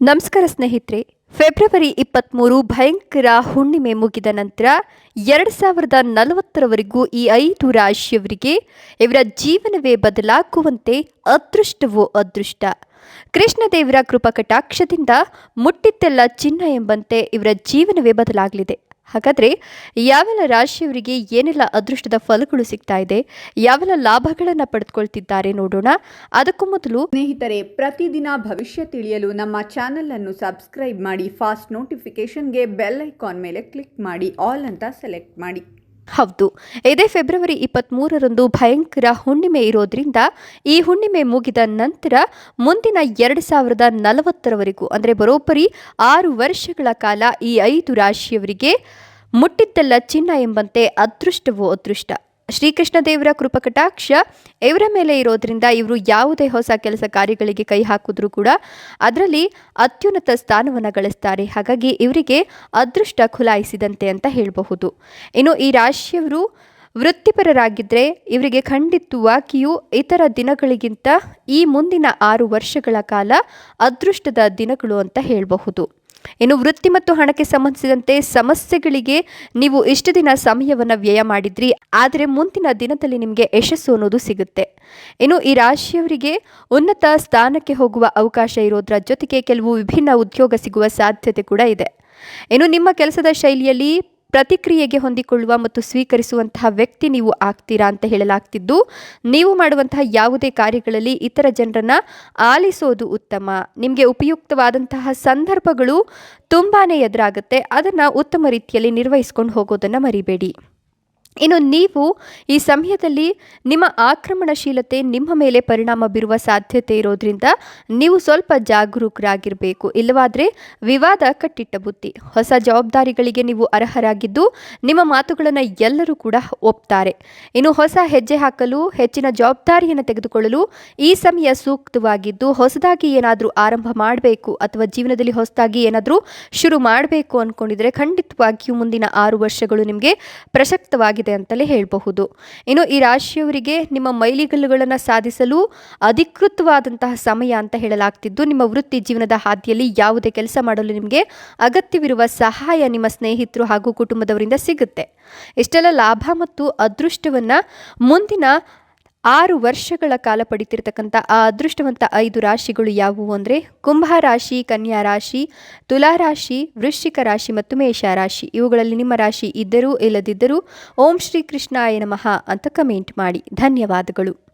ನಮಸ್ಕಾರ ಸ್ನೇಹಿತರೆ. ಫೆಬ್ರವರಿ ಇಪ್ಪತ್ತ್ಮೂರು ಭಯಂಕರ ಹುಣ್ಣಿಮೆ ಮುಗಿದ ನಂತರ ಎರಡು ಸಾವಿರದ ನಲವತ್ತರವರೆಗೂ ಈ ಐದು ರಾಶಿಯವರಿಗೆ ಇವರ ಜೀವನವೇ ಬದಲಾಗುವಂತೆ ಅದೃಷ್ಟವೋ ಅದೃಷ್ಟ. ಕೃಷ್ಣದೇವರ ಕೃಪಕಟಾಕ್ಷದಿಂದ ಮುಟ್ಟಿದ್ದೆಲ್ಲ ಚಿನ್ನ ಎಂಬಂತೆ ಇವರ ಜೀವನವೇ ಬದಲಾಗಲಿದೆ. ಹಾಗಾದರೆ ಯಾವೆಲ್ಲ ರಾಶಿಯವರಿಗೆ ಏನೆಲ್ಲ ಅದೃಷ್ಟದ ಫಲಗಳು ಸಿಗ್ತಾ ಇದೆ, ಯಾವೆಲ್ಲ ಲಾಭಗಳನ್ನು ಪಡೆದುಕೊಳ್ತಿದ್ದಾರೆ ನೋಡೋಣ. ಅದಕ್ಕೂ ಮೊದಲು ಸ್ನೇಹಿತರೆ, ಪ್ರತಿದಿನ ಭವಿಷ್ಯ ತಿಳಿಯಲು ನಮ್ಮ ಚಾನೆಲ್ ಅನ್ನು ಸಬ್ಸ್ಕ್ರೈಬ್ ಮಾಡಿ, ಫಾಸ್ಟ್ ನೋಟಿಫಿಕೇಶನ್ಗೆ ಬೆಲ್ ಐಕಾನ್ ಮೇಲೆ ಕ್ಲಿಕ್ ಮಾಡಿ, ಆಲ್ ಅಂತ ಸೆಲೆಕ್ಟ್ ಮಾಡಿ. ಹೌದು. ಇದೇ ಫೆಬ್ರವರಿ ಇಪ್ಪತ್ತ್ಮೂರರಂದು ಭಯಂಕರ ಹುಣ್ಣಿಮೆ ಇರೋದ್ರಿಂದ ಈ ಹುಣ್ಣಿಮೆ ಮುಗಿದ ನಂತರ ಮುಂದಿನ ಎರಡು ಸಾವಿರದ ನಲವತ್ತರವರೆಗೂ, ಅಂದರೆ ಬರೋಬ್ಬರಿ ಆರು ವರ್ಷಗಳ ಕಾಲ ಈ ಐದು ರಾಶಿಯವರಿಗೆ ಮುಟ್ಟಿದ್ದೆಲ್ಲ ಚಿನ್ನ ಎಂಬಂತೆ ಅದೃಷ್ಟವೋ ಅದೃಷ್ಟ. ಶ್ರೀಕೃಷ್ಣ ದೇವರ ಕೃಪಕಟಾಕ್ಷ ಇವರ ಮೇಲೆ ಇರೋದ್ರಿಂದ ಇವರು ಯಾವುದೇ ಹೊಸ ಕೆಲಸ ಕಾರ್ಯಗಳಿಗೆ ಕೈ ಹಾಕಿದ್ರೂ ಕೂಡ ಅದರಲ್ಲಿ ಅತ್ಯುನ್ನತ ಸ್ಥಾನವನ್ನು ಗಳಿಸ್ತಾರೆ. ಹಾಗಾಗಿ ಇವರಿಗೆ ಅದೃಷ್ಟ ಖುಲಾಯಿಸಿದಂತೆ ಅಂತ ಹೇಳಬಹುದು. ಇನ್ನು ಈ ರಾಶಿಯವರು ವೃತ್ತಿಪರರಾಗಿದ್ದರೆ ಇವರಿಗೆ ಖಂಡಿತವಾಗಿಯೂ ಇತರ ದಿನಗಳಿಗಿಂತ ಈ ಮುಂದಿನ ಆರು ವರ್ಷಗಳ ಕಾಲ ಅದೃಷ್ಟದ ದಿನಗಳು ಅಂತ ಹೇಳಬಹುದು. ಇನ್ನು ವೃತ್ತಿ ಮತ್ತು ಹಣಕ್ಕೆ ಸಂಬಂಧಿಸಿದಂತೆ ಸಮಸ್ಯೆಗಳಿಗೆ ನೀವು ಇಷ್ಟು ದಿನ ಸಮಯವನ್ನು ವ್ಯಯ ಮಾಡಿದ್ರಿ, ಆದರೆ ಮುಂದಿನ ದಿನದಲ್ಲಿ ನಿಮಗೆ ಯಶಸ್ಸು ಅನ್ನೋದು ಸಿಗುತ್ತೆ. ಇನ್ನು ಈ ರಾಶಿಯವರಿಗೆ ಉನ್ನತ ಸ್ಥಾನಕ್ಕೆ ಹೋಗುವ ಅವಕಾಶ ಇರೋದ್ರ ಜೊತೆಗೆ ಕೆಲವು ವಿಭಿನ್ನ ಉದ್ಯೋಗ ಸಿಗುವ ಸಾಧ್ಯತೆ ಕೂಡ ಇದೆ. ಇನ್ನು ನಿಮ್ಮ ಕೆಲಸದ ಶೈಲಿಯಲ್ಲಿ ಪ್ರತಿಕ್ರಿಯೆಗೆ ಹೊಂದಿಕೊಳ್ಳುವ ಮತ್ತು ಸ್ವೀಕರಿಸುವಂತಹ ವ್ಯಕ್ತಿ ನೀವು ಆಗ್ತೀರಾ ಅಂತ ಹೇಳಲಾಗ್ತಿದ್ದು, ನೀವು ಮಾಡುವಂತಹ ಯಾವುದೇ ಕಾರ್ಯಗಳಲ್ಲಿ ಇತರ ಜನರನ್ನ ಆಲಿಸೋದು ಉತ್ತಮ. ನಿಮಗೆ ಉಪಯುಕ್ತವಾದಂತಹ ಸಂದರ್ಭಗಳು ತುಂಬಾ ಎದುರಾಗುತ್ತೆ. ಅದನ್ನು ಉತ್ತಮ ರೀತಿಯಲ್ಲಿ ನಿರ್ವಹಿಸ್ಕೊಂಡು ಹೋಗೋದನ್ನು ಮರಿಬೇಡಿ. ಇನ್ನು ನೀವು ಈ ಸಮಯದಲ್ಲಿ ನಿಮ್ಮ ಆಕ್ರಮಣಶೀಲತೆ ನಿಮ್ಮ ಮೇಲೆ ಪರಿಣಾಮ ಬೀರುವ ಸಾಧ್ಯತೆ ಇರೋದ್ರಿಂದ ನೀವು ಸ್ವಲ್ಪ ಜಾಗರೂಕರಾಗಿರಬೇಕು. ಇಲ್ಲವಾದರೆ ವಿವಾದ ಕಟ್ಟಿಟ್ಟ ಬುತ್ತಿ. ಹೊಸ ಜವಾಬ್ದಾರಿಗಳಿಗೆ ನೀವು ಅರ್ಹರಾಗಿದ್ದು ನಿಮ್ಮ ಮಾತುಗಳನ್ನು ಎಲ್ಲರೂ ಕೂಡ ಒಪ್ತಾರೆ. ಇನ್ನು ಹೊಸ ಹೆಜ್ಜೆ ಹಾಕಲು, ಹೆಚ್ಚಿನ ಜವಾಬ್ದಾರಿಯನ್ನು ತೆಗೆದುಕೊಳ್ಳಲು ಈ ಸಮಯ ಸೂಕ್ತವಾಗಿದ್ದು, ಹೊಸದಾಗಿ ಏನಾದರೂ ಆರಂಭ ಮಾಡಬೇಕು ಅಥವಾ ಜೀವನದಲ್ಲಿ ಹೊಸದಾಗಿ ಏನಾದರೂ ಶುರು ಮಾಡಬೇಕು ಅಂದ್ಕೊಂಡಿದ್ರೆ ಖಂಡಿತವಾಗಿಯೂ ಮುಂದಿನ ಆರು ವರ್ಷಗಳು ನಿಮಗೆ ಅಂತಲೇ ಹೇಳಬಹುದು. ಇನ್ನು ಈ ರಾಶಿಯವರಿಗೆ ನಿಮ್ಮ ಮೈಲಿಗಲ್ಲುಗಳನ್ನು ಸಾಧಿಸಲು ಅಧಿಕೃತವಾದಂತಹ ಸಮಯ ಅಂತ ಹೇಳಲಾಗ್ತಿದ್ದು, ನಿಮ್ಮ ವೃತ್ತಿ ಜೀವನದ ಹಾದಿಯಲ್ಲಿ ಯಾವುದೇ ಕೆಲಸ ಮಾಡಲು ನಿಮಗೆ ಅಗತ್ಯವಿರುವ ಸಹಾಯ ನಿಮ್ಮ ಸ್ನೇಹಿತರು ಹಾಗೂ ಕುಟುಂಬದವರಿಂದ ಸಿಗುತ್ತೆ. ಇಷ್ಟೆಲ್ಲ ಲಾಭ ಮತ್ತು ಅದೃಷ್ಟವನ್ನು ಮುಂದಿನ ಆರು ವರ್ಷಗಳ ಕಾಲ ಪಡಿತಿರ್ತಕ್ಕಂಥ ಆ ಅದೃಷ್ಟವಂತ ಐದು ರಾಶಿಗಳು ಯಾವುವು ಅಂದರೆ ಕುಂಭ ರಾಶಿ, ಕನ್ಯಾ ರಾಶಿ, ತುಲಾ ರಾಶಿ, ವೃಶ್ಚಿಕ ರಾಶಿ ಮತ್ತು ಮೇಷ ರಾಶಿ. ಇವುಗಳಲ್ಲಿ ನಿಮ್ಮ ರಾಶಿ ಇದ್ದರೂ ಇಲ್ಲದಿದ್ದರೂ ಓಂ ಶ್ರೀ ಕೃಷ್ಣಾಯ ನಮಃ ಅಂತ ಕಮೆಂಟ್ ಮಾಡಿ. ಧನ್ಯವಾದಗಳು.